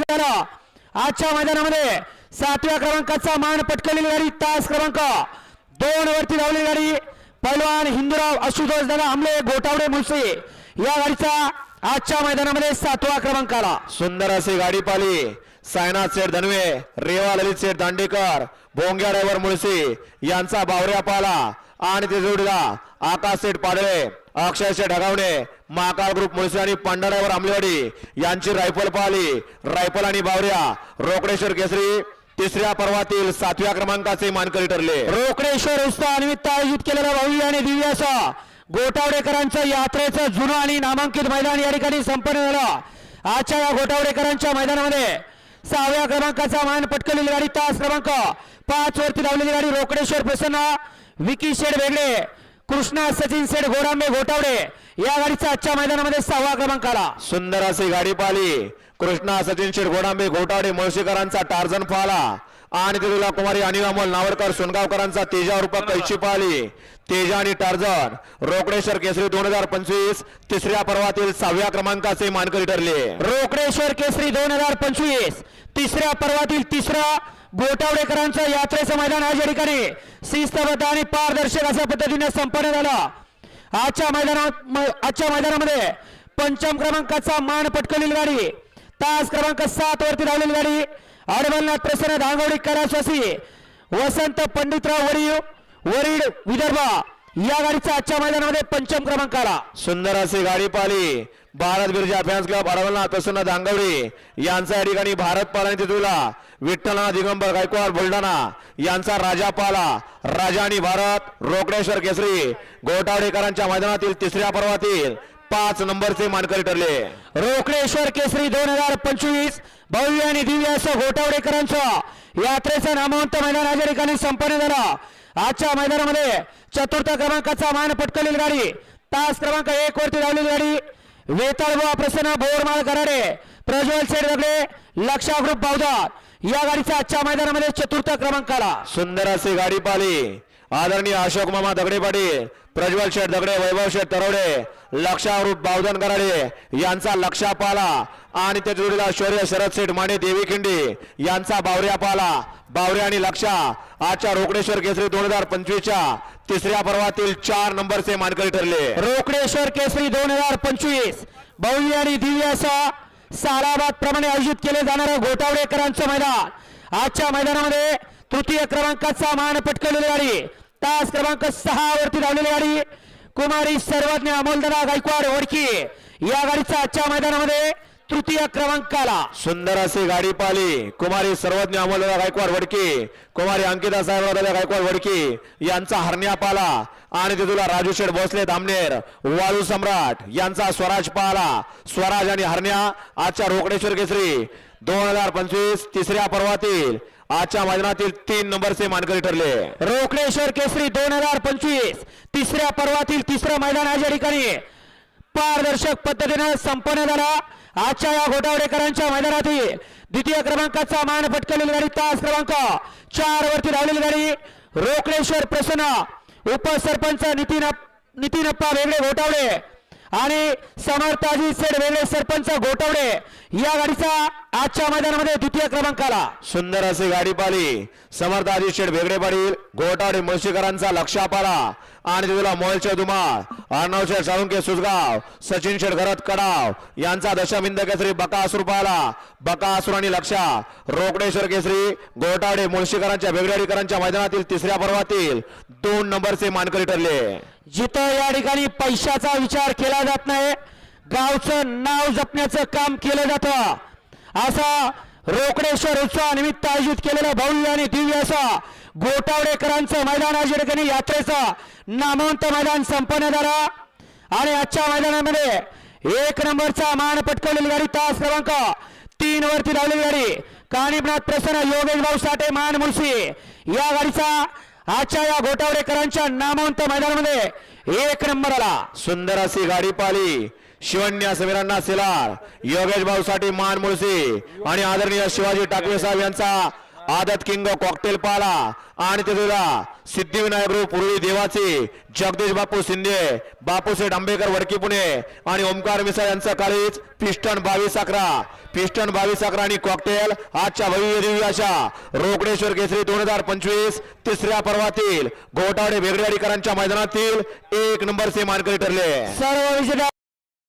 आजच्या मैदानामध्ये सातव्या क्रमांकाचा मान पटकलेली गाडी तास क्रमांक दोन वरती धावलेली गाडी पैलवान हिंदूराव आशुतोष दादा आमले गोटावडे मुळसे या गाडीचा आजच्या मैदानामध्ये सातवा क्रमांक आला. सुंदर अशी गाडी पाली सायनाथ शेठ धनवे रेवा ललित शेठ दांडेकर भोंग्या ड्रायव्हर मुळशी यांचा बावऱ्या पाला. आणि ते जोडीला आकाश शेठ पाडळे अक्षय शेठ ढगावणे महाकाळ ग्रुप मुळशी आणि पांढरा आमलेवाडी यांची रायफल पाहिली. रायफल आणि बावऱ्या रोकडेश्वर केसरी तिसऱ्या पर्वातील सातव्या क्रमांकाचे मानकरी ठरले. रोकडेश्वर उत्सवानिमित्त आयोजित केलेला भाऊ आणि दिव्याचा गोटावडेकरांच्या यात्रेचा यात्रेचं जुनं आणि नामांकित मैदान या ठिकाणी संपन्न झालं. आजच्या या गोटावडेकरांच्या मैदानामध्ये सहाव्या क्रमांकाचा मान पटकलेली गाडी तास क्रमांक पाच वरती लावलेली गाडी रोकडेश्वर प्रसन्न विकी शेड वेगळे. कृष्णा सचिन शेड गोरांबे गोटावडे या गाडीचा आजच्या मैदानामध्ये सहावा क्रमांक आला सुंदर अशी गाडी पाहिली. कृष्णा सचिन शेठ गोडांबे घोटाडे मुळशीकरांचा टार्झन पाहला. आणि तिथला कुमारी अनिल अमोल नावरकर सोनगावकरांचा तेजा रूप कैची पाहिली. तेजा आणि टार्झन रोकडेश्वर केसरी दोन हजार पंचवीस तिसऱ्या पर्वातील सहाव्या क्रमांकाचे मानकरी ठरले. रोकडेश्वर केसरी दोन हजार पंचवीस तिसऱ्या पर्वातील तिसरा गोटावडेकरांचा यात्रेचं मैदान आज या ठिकाणी शिस्तबद्ध आणि पारदर्शक अशा पद्धतीने संपन्न झालं. आजच्या मैदानात आजच्या मैदानामध्ये पंचम क्रमांकाचा मान पटकवलेली गाडी तास क्रमांक सात वरती धावलेली गाडी अडबलनाथ प्रसन्न धांगवडी कराश्वासी वसंत पंडितराव वरीव वरीड विदर्भ या गाडीचा आजच्या मैदानामध्ये पंचम क्रमांक आला. सुंदर अशी गाडी पाली भारत गिरजा फॅन्स क्लब अडवलनाथ प्रसन्न धांगवडी यांचा या ठिकाणी भारत पाला तिथूला विठ्ठलना दिगंबर गायकवाड बुलढाणा यांचा राजा पाला राजा आणि भारत रोकडेश्वर केसरी गोटावडेकरांच्या मैदानातील तिसऱ्या पर्वातील पाच नंबरचे मानकरी ठरले. रोकडेश्वर केसरी दोन हजार पंचवीस भव्य आणि दिव्य असं घोटावडेकरांचं यात्रेचं नामवंत मैदान या ठिकाणी संपन्न झालं. आजच्या मैदानामध्ये चतुर्थ क्रमांकाचा मान पटकवलेली गाडी तास क्रमांक एक वरती धावलेली गाडी वेताळबुवा प्रसन्न बोरमाळ कराडे प्रज्वल शेठ दगडे लक्षा ग्रुप बावदार. या गाडीचा आजच्या मैदानामध्ये चतुर्थ क्रमांक आला सुंदर अशी गाडी पाली. आदरणीय अशोक मामा दगडे पाटील प्रज्वल शेठ दगडे वैभव शेठ तरवडे लक्षावरूप बावधन कराडे यांचा लक्षा पाला आणि त्या जोडीला शौर्य शरद शेठ माने देवी खिंडी यांचा बावऱ्या पाला. बावऱ्या आणि लक्षा. आजच्या रोकडेश्वर केसरी दोन हजार पंचवीसच्या तिसऱ्या पर्वातील चार नंबरचे मानकरी ठरले. रोकडेश्वर केसरी दोन हजार पंचवीस भव्य आणि दिव्य असं सालाबाद प्रमाणे आयोजित केले जाणारं घोटावडेकरांचं मैदान. आजच्या मैदानामध्ये तृतीय क्रमांकाचा मान पटकवलेली गाडी तास क्रमांक सहा वरती धावलेली गाडी कुमारी सर्वज्ञ अमोलदरा गायकवाड ओळखी. या गाडीचा आजच्या मैदानामध्ये तृतीय क्रमांक आला सुंदर अशी गाडी पाली कुमारी सर्वज्ञ अमोलदादा गायकवाड वडकी कुमारी अंकिता साहेबराव गायकवाड वडकी यांचा हरण्या पाला आणि तिथुला राजू शेठ भोसले धामनेर वाळू सम्राट यांचा स्वराज पाला. स्वराज आणि हरण्या आजच्या रोकडेश्वर केसरी दोन हजार पंचवीस तिसऱ्या पर्वातील आजच्या मैदानातील तीन नंबरचे मानकरी ठरले. रोकडेश्वर केसरी दोन हजार पंचवीस तिसऱ्या पर्वातील तिसरं मैदान आज या ठिकाणी? पारदर्शक पद्धतीनं संपन्न झाला. आजच्या या घोटावडेकरांच्या मैदानातील द्वितीय क्रमांकाचा मान पटकवलेली गाडी तास क्रमांक चार वरती धावलेली गाडी. रोकडेश्वर प्रसन्न उपसरपंच नितीन नितीनप्पा वेगळे घोटावडे. आणि समर्थाजी सेड वेगळे सरपंच घोटावडे. या गाडीचा आजच्या मैदानामध्ये द्वितीय क्रमांक आला. सुंदर अशी गाडी पाली समर्थाजी शेठ पाडील. घोटावडे गोटाडे मुळशीकरांचा लक्षा आणि तुला मोलच्या धुमाळ अर्णव शेठ साळुंके सुसगाव सचिन शेठ घरत कडाव. यांचा दशमिंद केसरी बकासूर पाला बकासूर आणि लक्षा. रोकडेश्वर केसरी गोटाडे मुळशीकरांच्या भेगडेकरांच्या मैदानातील तिसऱ्या पर्वातील दोन नंबरचे मानकरी ठरले. जिथं या ठिकाणी पैशाचा विचार केला जात नाही गावचं नाव जपण्याचं काम केलं जातं. असा रोकडेश्वर उत्सवानिमित्त आयोजित केलेला भव्य आणि दिव्य असा गोटावडेकरांचं मैदान या ठिकाणी यात्रेचं नामवंत मैदान संपन्न झालं. आणि आजच्या मैदानामध्ये एक नंबरचा मान पटकवलेली गाडी तास क्रमांक तीन वरती धावलेली गाडी. कानिपनाथ प्रसन्न योगेश भाऊ साठे मान मुळशी. या गाडीचा आजच्या या गोटावडेकरांच्या नामवंत मैदानामध्ये एक नंबर आला. सुंदर अशी गाडी पाली शिवण्य समीरांना सिलार. योगेश भाऊ साठी मान मुळशी. आणि आदरणीय शिवाजी टाकवे साहेब यांचा आदत किंग कॉकटेल पाला. आणि त्याचा सिद्धिविनायक रूप पुरळी देवाचे जगदीश बापू शिंदे बापूसेठ आंबेकर वडकी पुणे आणि ओमकार मिसाळ यांचा काळीच पिस्टन बावीस अकरा. पिस्टन बावीस अकरा आणि कॉकटेल आजच्या भव्य दिव्य अशा रोकडेश्वर केसरी दोन हजार पंचवीस तिसऱ्या पर्वातील घोटाळे वेगळेवाडीकरांच्या मैदानातील एक नंबरचे मानकरी ठरले. सर्व विजेत्या